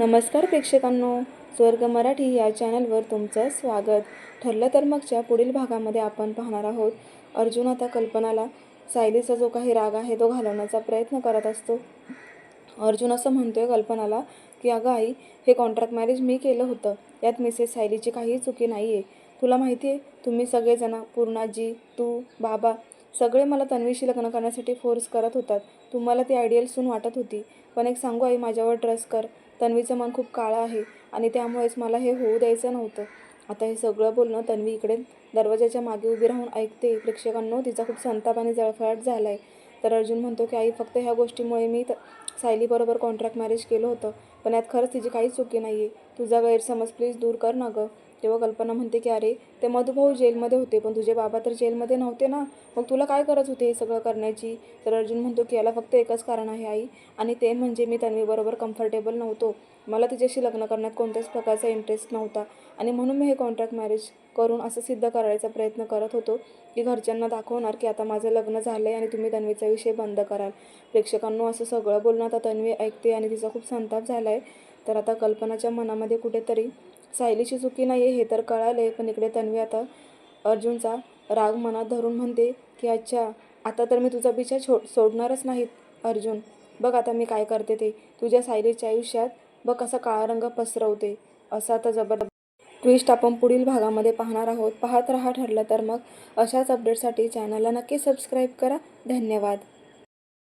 नमस्कार प्रेक्षकांनो स्वर्ग मराठी या चॅनलवर तुमचं स्वागत. ठरलं तर मगच्या पुढील भागामध्ये आपण पाहणार आहोत अर्जुन आता कल्पनाला सायलीचा जो काही राग आहे तो घालवण्याचा प्रयत्न करत असतो. अर्जुन असं म्हणतोय कल्पनाला की अगं आई हे कॉन्ट्रॅक्ट मॅरेज मी केलं होतं. यात मिसेस सायलीची काहीही चुकी नाही आहे तुला माहिती आहे तुम्ही सगळेजण पूर्णाजी तू बाबा सगळे मला तन्वीशी लग्न करण्यासाठी फोर्स करत होतात. तुम्हाला ती आयडियल सून वाटत होती. पण एक सांगू आई माझ्यावर ट्रस्ट कर. तन्वीचं मन खूप काळं आहे आणि त्यामुळेच मला हे होऊ द्यायचं नव्हतं. आता हे सगळं बोलणं तन्वी इकडे दरवाजाच्या मागे उभी राहून ऐकते. प्रेक्षकांनो तिचा खूप संताप आणि जळफळाट झाला आहे तर अर्जुन म्हणतो की आई फक्त ह्या गोष्टीमुळे मी त सायलीबरोबर कॉन्ट्रॅक्ट मॅरेज केलं होतं. पण यात खरंच तिची काहीच चुकी नाही आहे तुझा गैरसमज प्लीज दूर कर ना गं. तेव्हा कल्पना म्हणते की अरे ते मधुभाऊ जेलमध्ये होते पण तुझे बाबा तर जेलमध्ये नव्हते ना. मग तुला काय गरज होते हे सगळं करण्याची? तर अर्जुन म्हणतो की याला फक्त एकच कारण आहे आई. आणि ते म्हणजे मी तन्वीबरोबर कम्फर्टेबल नव्हतो. मला तिच्याशी लग्न करण्यात कोणत्याच प्रकारचा इंटरेस्ट नव्हता. आणि म्हणून मी हे कॉन्ट्रॅक्ट मॅरेज करून असं सिद्ध करायचा प्रयत्न करत होतो की घरच्यांना दाखवणार की आता माझं लग्न झालं आहे आणि तुम्ही तन्वीचा विषय बंद कराल. प्रेक्षकांनो असं सगळं बोलणं आता तन्वी ऐकते आणि तिचा खूप संताप झाला आहे तर आता कल्पनाच्या मनामध्ये कुठेतरी सायलीची चुकी नाही आहे हे तर कळाले पण इकडे तन्वी आता अर्जुनचा राग मनात धरून म्हणते की अच्छा आता तर मी तुझा पिछा छो सोडणारच नाहीत अर्जुन. बघ आता मी काय करते ते. तुझ्या सायलीच्या आयुष्यात बघ कसा काळा रंग पसरवते. असा आता जबर ट्विस्ट आपण पुढील भागामध्ये पाहणार आहोत. पाहत राहा ठरलं तर मग अशाच अपडेटसाठी चॅनलला नक्की सबस्क्राईब करा. धन्यवाद.